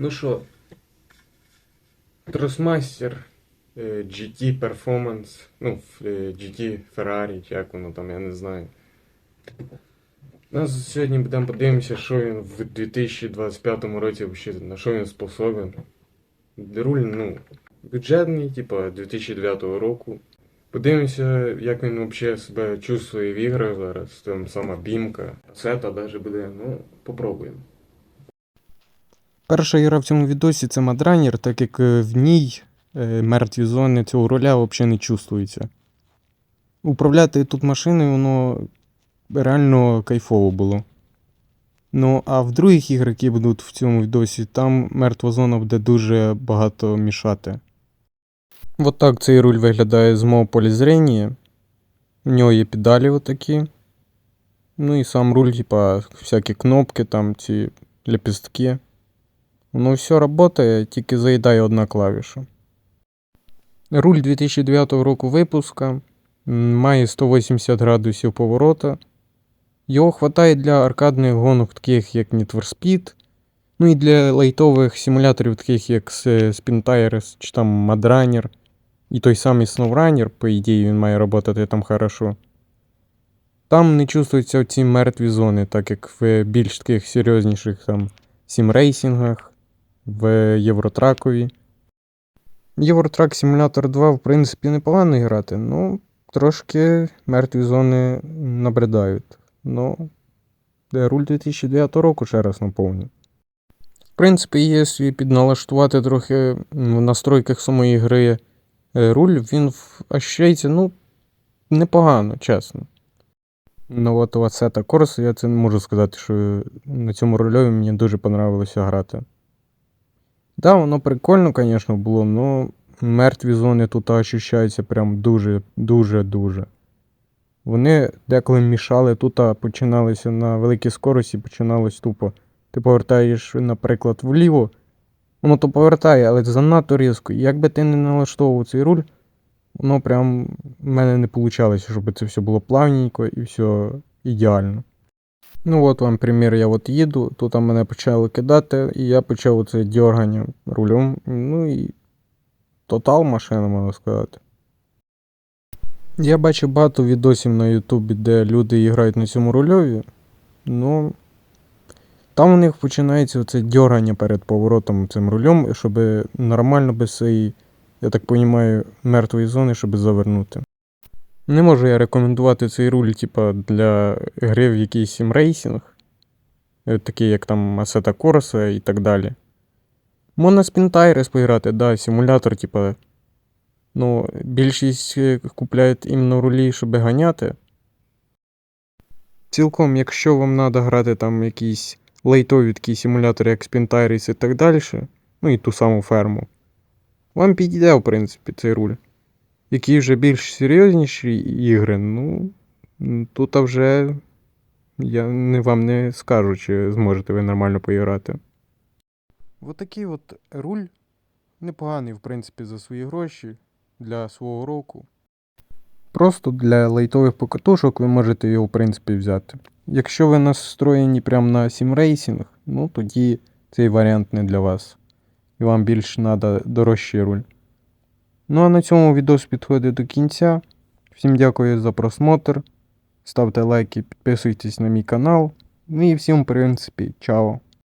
Ну що, Тросмастер е, GT Performance, ну, е, GT Ferrari, як воно там, я не знаю. Нас сьогодні будемо подивимося, що він в 2025 році на що він способен. Руль, ну, бюджетний, типа 2009 року. Подивимося, як він взагалі себе чувствує в іграх зараз. Там сама бімка, сета навіть буде. Ну, попробуємо. Перша гра в цьому відосі це Мадранер, так як е, в ній е, мертві зони цього руля взагалі не чувствуються. Управляти тут машиною воно реально кайфово було. Ну, а в других іграх, які будуть в цьому відосі, там мертва зона буде дуже багато мішати. От так цей руль виглядає з мого поля зрення. У нього є педалі отакі. Ну і сам руль, типа, всякі кнопки, там ці лепістки. Воно все працює, тільки заїдає одна клавіша. Руль 2009 року випуска має 180 градусів поворота. Його вистачає для аркадних гонок, таких як Need for Speed, ну і для лайтових симуляторів, таких як Spin Tires чи там Mudrunner. І той самий SnowRunner, по ідеї, він має працювати там хорошо. Там не чувствуються ці мертві зони, так як в більш таких серйозніших там сімрейсінгах, в Євротракові. Євротрак Simulator 2, в принципі, непогано грати, ну, трошки мертві зони набридають. Ну, руль 2009 року ще раз наповню. В принципі, якщо підналаштувати трохи в настройках самої гри е, руль, він в- ощущається, ну, непогано, чесно. Ну, у Assetto Corsa я це не можу сказати, що на цьому рольові мені дуже понравилося грати. Да, воно прикольно, звісно, було, але мертві зони тут ощущаються прям дуже, дуже, дуже. Вони деколи мішали, тут починалися на великій скорості, починалось тупо. Ти повертаєш, наприклад, вліво, воно то повертає, але занадто різко. І Як би ти не налаштовував цей руль, воно прям в мене не вийшло, щоб це все було плавненько і все ідеально. Ну от вам примір, я от їду, тут мене почали кидати, і я почав оце дьоргання рулем. Ну і тотал машина, можна сказати. Я бачив багато відосів на Ютубі, де люди грають на цьому рульові. Ну. Там у них починається оце дьоргання перед поворотом цим рулем, щоб нормально без цієї, я так розумію, мертвої зони, щоб завернути. Не можу я рекомендувати цей руль, типа, для гри в якийсь сімрейсінг, е, такий як там Assetto Corsa і так далі. Можна Spin Tires поіграти, да, симулятор, типа. Ну, більшість е, купляють іменно рулі, щоб ганяти. Цілком, якщо вам треба грати там якісь лейтові такі симулятори, як Spin і так далі, ну і ту саму ферму, вам підійде, в принципі, цей руль. Які вже більш серйозніші ігри, ну, тут вже я не, вам не скажу, чи зможете ви нормально поіграти. Ось такий от руль непоганий, в принципі, за свої гроші для свого року. Просто для лайтових покатушок ви можете його, в принципі, взяти. Якщо ви настроєні прямо на сімрейсінг, ну тоді цей варіант не для вас. І вам більше треба дорожчий руль. Ну а на цьому відос підходить до кінця. Всім дякую за просмотр. Ставте лайки, підписуйтесь на мій канал. Ну і всім, в принципі, чао.